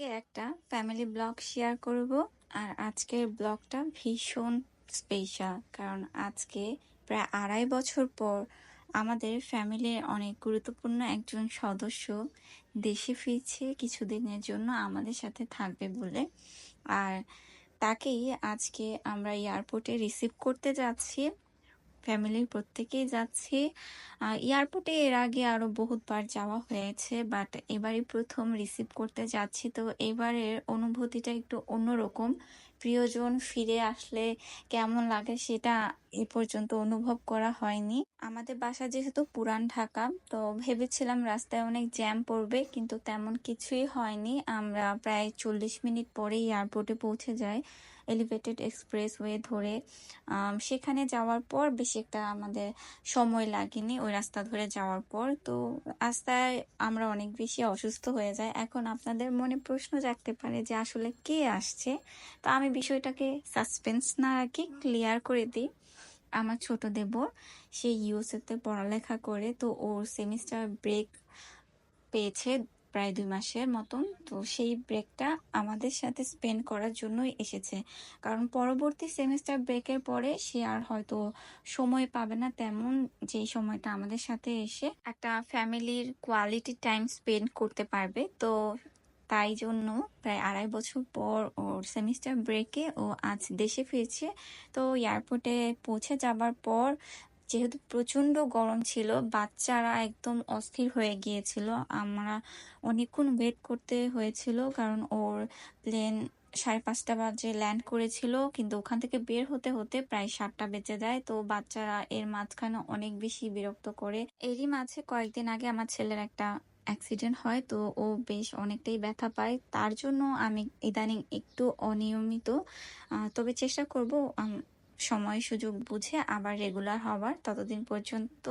আজকে একটা family blog share করব। আর আজকের ব্লগটা ভীষণ স্পেশাল কারণ আজকে প্রায় আড়াই বছর পর আমাদের ফ্যামিলির অনেক গুরুত্বপূর্ণ একজন সদস্য দেশে ফিরছে, কিছুদিনের জন্য আমাদের সাথে থাকবে বলে। আর তাকেই আজকে আমরা এয়ারপোর্টে রিসিভ করতে যাচ্ছি। ফ্যামিলির প্রত্যেকেই যাচ্ছি। এয়ারপোর্টে এর আগে আরও বহুতবার যাওয়া হয়েছে, বাট এবারই প্রথম রিসিভ করতে যাচ্ছি। তো এবারের অনুভূতিটা একটু অন্যরকম। প্রিয়জন ফিরে আসলে কেমন লাগে সেটা এ পর্যন্ত অনুভব করা হয়নি। আমাদের বাসা যেহেতু পুরান ঢাকা, তো ভেবেছিলাম রাস্তায় অনেক জ্যাম পড়বে, কিন্তু তেমন কিছুই হয়নি। আমরা প্রায় চল্লিশ মিনিট পরে এয়ারপোর্টে পৌঁছে যাই, এলিভেটেড এক্সপ্রেস ওয়ে ধরে সেখানে যাওয়ার পর বেশি একটা আমাদের সময় লাগেনি ওই রাস্তা ধরে যাওয়ার পর। তো রাস্তায় আমরা অনেক বেশি অসুস্থ হয়ে যাই। এখন আপনাদের মনে প্রশ্ন জাগতে পারে যে আসলে কে আসছে? তো আমি বিষয়টাকে সাসপেন্স না রাখি, ক্লিয়ার করে দিই। আমার ছোট দেবর সে ইউএসএতে পড়ালেখা করে, তো ওর সেমিস্টার ব্রেক পেয়েছে প্রায় দুই মাসের মতন, তো সেই ব্রেকটা আমাদের সাথে স্পেন্ড করার জন্যই এসেছে। কারণ পরবর্তী সেমিস্টার ব্রেকের পরে সে আর হয়তো সময় পাবে না তেমন যেই সময়টা আমাদের সাথে এসে একটা ফ্যামিলির কোয়ালিটি টাইম স্পেন্ড করতে পারবে। তো তাই জন্য প্রায় আড়াই বছর পর ওর সেমিস্টার ব্রেকে ও আজ দেশে ফিরছে। তো এয়ারপোর্টে পৌঁছে যাবার পর যেহেতু প্রচণ্ড গরম ছিল, বাচ্চারা একদম অস্থির হয়ে গিয়েছিল। আমরা অনেকক্ষণ ওয়েট করতে হয়েছিল কারণ ওর প্লেন সাড়ে পাঁচটা বাজে ল্যান্ড করেছিল, কিন্তু ওখান থেকে বের হতে হতে প্রায় সাতটা বেজে যায়। তো বাচ্চারা এর মাঝখানে অনেক বেশি বিরক্ত করে। এরই মাঝে কয়েকদিন আগে আমার ছেলের একটা অ্যাক্সিডেন্ট হয়, তো ও বেশ অনেকটাই ব্যথা পায়। তার জন্য আমি ইদানিং একটু অনিয়মিত। তবে চেষ্টা করব সময় সুযোগ বুঝে আবার রেগুলার হওয়ার। ততদিন পর্যন্ত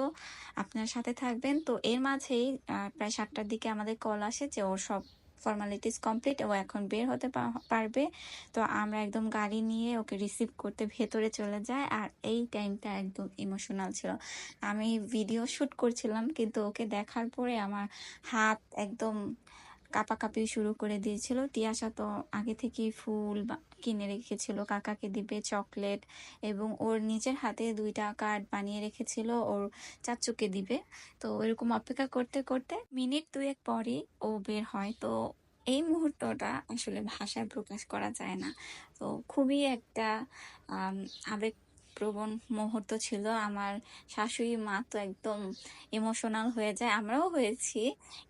আপনার সাথে থাকবেন। তো এর মাঝেই প্রায় সাতটার দিকে আমাদের কল আসে যে ওর সব ফর্মালিটিস কমপ্লিট ও এখন বের হতে পারবে। তো আমরা একদম গাড়ি নিয়ে ওকে রিসিভ করতে ভেতরে চলে যায় আর এই টাইমটা একদম ইমোশনাল ছিল। আমি ভিডিও শ্যুট করছিলাম, কিন্তু ওকে দেখার পরে আমার হাত একদম কাঁপাকাঁপি শুরু করে দিয়েছিল। তিয়াসা তো আগে থেকেই ফুল কিনে রেখেছিল, কাকাকে দিবে চকলেট এবং ওর নিজের হাতে দুইটা কার্ড বানিয়ে রেখেছিল, ওর চাচুকে দিবে। তো এরকম অপেক্ষা করতে করতে মিনিট দুয়েক পরই ও বের হয়। তো এই মুহূর্তটা আসলে ভাষায় প্রকাশ করা যায় না। তো খুবই একটা আবেগ প্রবণ মুহূর্ত ছিল। আমার শাশুড়ি মা তো একদম ইমোশনাল হয়ে যায়। আমরাও হয়েছি,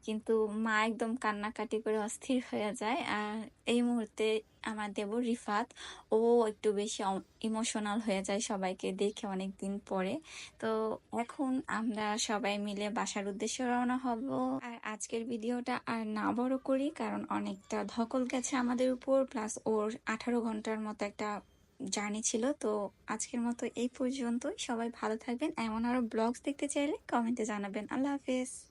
কিন্তু মা একদম কান্নাকাটি করে অস্থির হয়ে যায়। আর এই মুহূর্তে আমার দেব রিফাত, ও একটু বেশি ইমোশনাল হয়ে যায় সবাইকে দেখে অনেক দিন পরে। তো এখন আমরা সবাই মিলে বাসার উদ্দেশ্যে রওনা হব। আর আজকের ভিডিওটা আর না বড় করি, কারণ অনেকটা ধকল গেছে আমাদের উপর, প্লাস ওর আঠারো ঘণ্টার মতো একটা জার্নি ছিল। তো আজকের মতো এই পর্যন্তই। সবাই ভালো থাকবেন। এমন আরও ব্লগস দেখতে চাইলে কমেন্টে জানাবেন। আল্লাহ হাফেজ।